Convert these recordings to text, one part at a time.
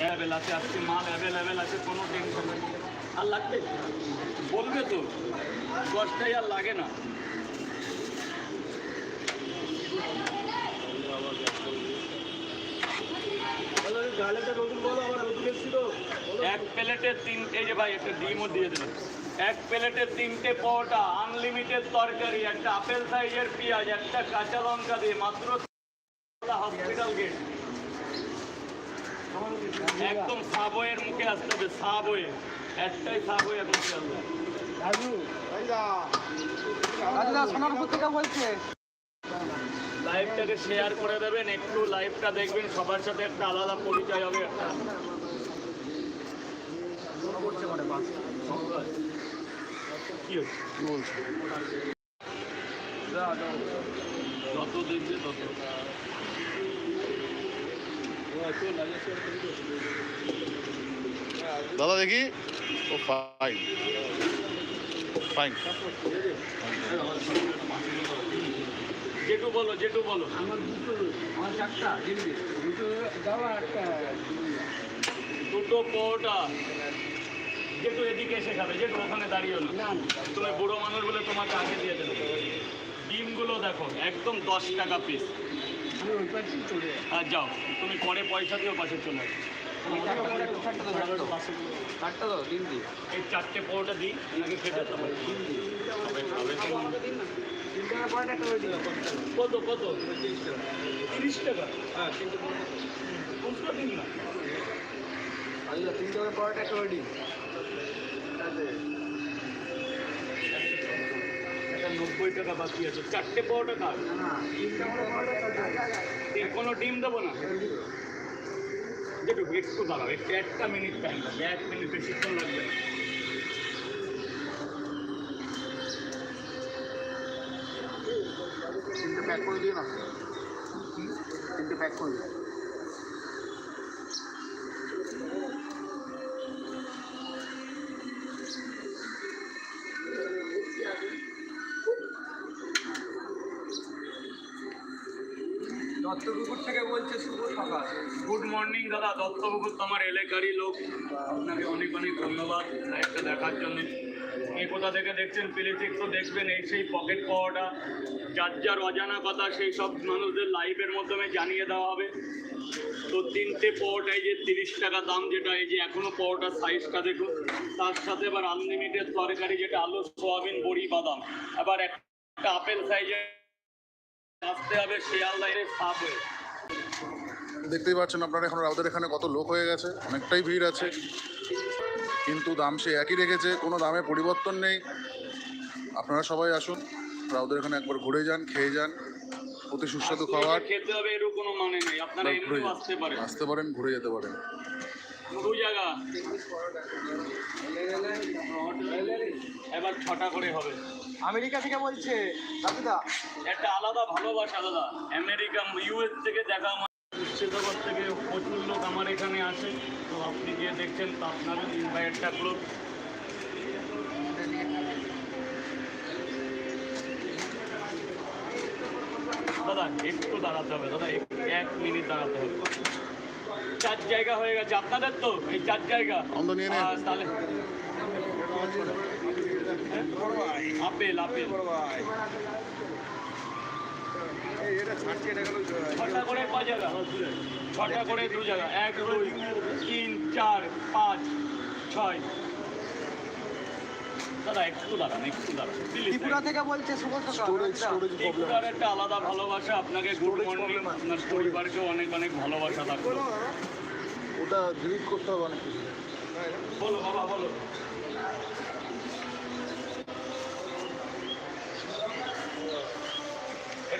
Avail আছে আজকে মাল অ্যাভেলেবেল আছে কোনো টেনশন নেই আর লাগবে? বলবে তো দশটাই আর লাগে না। এক প্লেটে তিন এই যে ভাই একটা ডিমও দিয়ে দিলাম। এক প্লেটে তিনটে পরোটা আনলিমিটেড তরকারি একটা আপেল সাইজের পেঁয়াজ একটা কাঁচা লঙ্কা দিয়ে মাত্র হসপিটাল গেট একদম সাবয়ের মুখে আসতে হবে সাবয়ে একটাই সাবয়ে মুখে আসবে। দাদা সোনারপুর থেকে বলছে। লাইভটাকে শেয়ার করে দেবেন একটু লাইভটা দেখবেন সবার সাথে একটা আলাদা পরিচয় হবে। একটা যত দেখবে তত। দাদা দেখি? ও ফাইন ফাইন যেটু বলো যেটু বলো। আমার দুটো আমার চারটা দুটো দাও আর দুটো পরোটা যেটু এদিকে এসে খাবে। যেটু ওখানে দাঁড়িয়ে না। না তুমি বুড়ো মানুষ বলে তোমাকে আগে দিয়ে দেবে। ডিমগুলো দেখো একদম দশ টাকা পিস আর যাও। তুমি পরে পয়সা দিও পাশে চলে আসো। চারটা দাও দিল্লি এই চারটে পরোটা দিই এনাকে খেতে হবে ওই দিলাম কত কত? তিরিশ টাকা? হ্যাঁ তিনটে খুচরো দিন না। আচ্ছা তিন টাকা পরে একটা ওই একটা নব্বই টাকা বাকি আছে। চারটে পরোটা কার কোনো ডিম দেবো না। দেখো একটু দাঁড়াও, একটু একটা মিনিট টাইম লাগবে, এক মিনিট বেশিক্ষণ লাগবে না। তিনটে প্যাক করে দিও না। তিনটে প্যাক করে দিও। দত্তপুকুর থেকে বলছে শুভ সকাল। গুড মর্নিং দাদা। দত্তপুকুর তোমার এলাকারই লোক। আপনাকে অনেক অনেক ধন্যবাদ লাইভটা দেখার জন্য। এই কোথা থেকে দেখছেন প্লিজ একটু দেখবেন, এই সেই পকেট পাওয়াটা, যার যার অজানা কথা, সেই সব মানুষদের লাইভের মাধ্যমে জানিয়ে দেওয়া হবে। তো তিনটে পরোটাই যে তিরিশ টাকা দাম যেটা, এই যে এখনও পরোটার সাইজটা দেখুন। তার সাথে এবার আনলিমিটেড তরকারি, যেটা আলু, সোয়াবিন, বড়ি, বাদাম। আবার একটা আপেল সাইজের আসতে হবে দেখতেই পাচ্ছেন আপনারা এখন রাউদের এখানে কত লোক হয়ে গেছে অনেকটাই ভিড় আছে। কিন্তু দাম সে একই রেখেছে কোনো দামে পরিবর্তন নেই। আপনারা সবাই আসুন রাউদের এখানে একবার ঘুরে যান খেয়ে যান। অতি সুস্বাদু খাবার। খেতে হবে এর কোনো মানে নেই। আপনারা ঘুরে আসতে পারেন। আসতে পারেন ঘুরে যেতে পারেন। দু জায়গা। এবার ছটা করে হবে। আমেরিকা থেকে বলছে দাদুদা। একটা আলাদা ভালোবাসা দাদা। আমেরিকা ইউএস থেকে দেখা আমার মুর্শিদাবাদ থেকে প্রচুর লোক আমার এখানে আসে। তো আপনি গিয়ে দেখছেন তো আপনারও ইনভাইট থাকল দাদা একটু দাঁড়াতে হবে দাদা এক- এক মিনিট দাঁড়াতে হবে। চার জায়গা হয়ে গেছে আপনাদের তো এই চার জায়গা। তাহলে আপেল আপেল। ছটা করে পাঁচ জায়গা ছটা করে দু জায়গা। এক দুই তিন চার পাঁচ ছয়। দাদা একটু দাঁড়ান একটু দাঁড়ান। ত্রিপুরা থেকে বলছে শুভ সকাল স্টোরেজ স্টোরেজ প্রবলেম ত্রিপুরার একটা আলাদা ভালোবাসা আপনাকে গুড মর্নিং আপনার পরিবারকেও অনেক অনেক ভালোবাসা থাকবে ওটা ডিলিট করতে হবে অনেক কিছু। বলো বাবা বলো।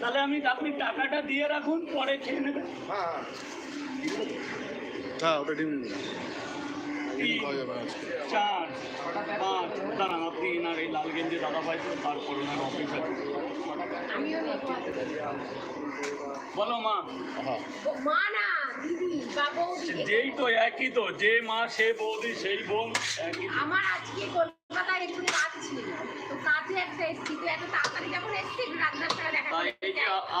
তাহলে আমি আপনি টাকাটা দিয়ে রাখুন পরে খেয়ে নেবেন। হ্যাঁ ওটা ডিম চার পাঁচ দাঁড়ান আপনি এনার এই লাল গেঞ্জি দাদা ভাই তারপর ওনার অফিস আছে। বলো মা। হ্যাঁ। মা না। যেই তো একই তো যে মা সে বৌদি সেই বোন আমার আজকে কলকাতায় একটু কাজ ছিল তো কাজে একটা এসছি তো এত তাড়াতাড়ি যখন এসছি দেখা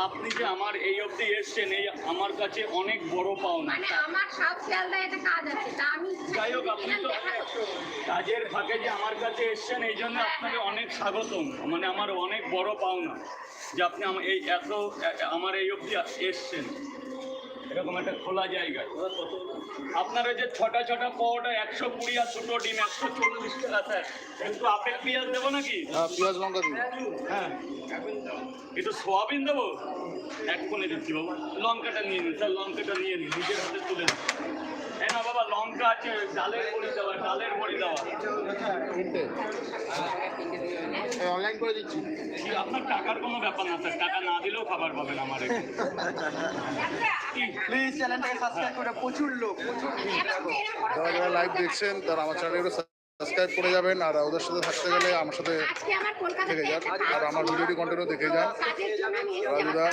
আপনি যে আমার এই অবধি এসছেন এই আমার কাছে অনেক বড় পাওনা। মানে আমার সাউথ শিয়ালদায় একটা কাজ আছে তা আমি যাই হোক আপনি তো কাজের ফাঁকে যে আমার কাছে এসছেন এই জন্য আপনাকে অনেক স্বাগতম। মানে আমার অনেক বড় পাওনা যে আপনি এই এত আমার এই অবধি এসছেন। এরকম একটা খোলা জায়গায় আপনারা যে ছটা ছটা পাওয়াটা একশো কুড়ি আর দুটো ডিম একশো চল্লিশ টাকা স্যার। একটু আপেল পেঁয়াজ দেবো নাকি? হ্যাঁ পেঁয়াজ লঙ্কা হ্যাঁ। একটু সোয়াবিন দেবো? এক কোণে দিচ্ছি বাবা। লঙ্কাটা নিয়ে নিন স্যার লঙ্কাটা নিয়ে নিন নিজের হাতে তুলে নিন। না বাবা লঙ্কা আছে ডালের বড়ি দেওয়া ডালের বড়ি দেওয়া। তিনটে অনলাইন করে দিচ্ছি। আপনার টাকার কোনো ব্যাপার না স্যার। টাকা না দিলেও খাবার পাবেন আমার? প্লিজ চ্যানেলটাকে সাবস্ক্রাইব করে প্রচুর লোক প্রচুর যারা যারা লাইভ দেখছেন তারা আমার চ্যানেলে সাবস্ক্রাইব করে যাবেন আর ওদের সাথে থাকতে গেলে আমার সাথে আজকে আমার কলকাতাতে থেকে যান। আর আমার ভিডিওটি কন্টিনিউ দেখে যান রাজুদা।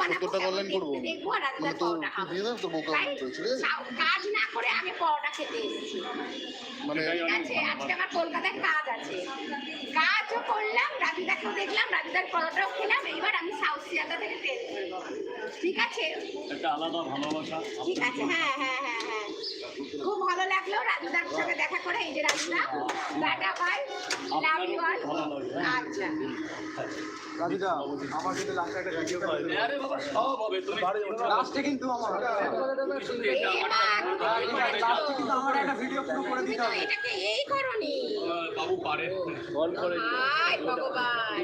মানে কাজ না করে আমি পরোটা খেতে এসেছি। মানে আজকে আমার কলকাতায় কাজ আছে। কাজও করলাম রাজুদাকেও দেখলাম রাজুদার পরোটাও খেলাম এইবার আমি সাউথ ঠিক আছে? একটা আলাদা ভালোবাসা। ঠিক আছে হ্যাঁ হ্যাঁ হ্যাঁ হ্যাঁ। খুব ভালো লাগল রাজুদার সঙ্গে দেখা করে এই যে রাজুদা। Tata bye love you all আচ্ছা। রাজুদা আমার কিন্তু লাস্টে একটা ভিডিও করে আরে বাবা সব হবে। তুমি লাস্টে কিন্তু আমার তুমি শুধু এটা এ আমার মা, তুমি কি করেছ? লাস্টে কিন্তু আমার একটা ভিডিও পুরো করে দিতে হবে। এটাকে এই করনি। বাবু পারে। হায় ভগবান।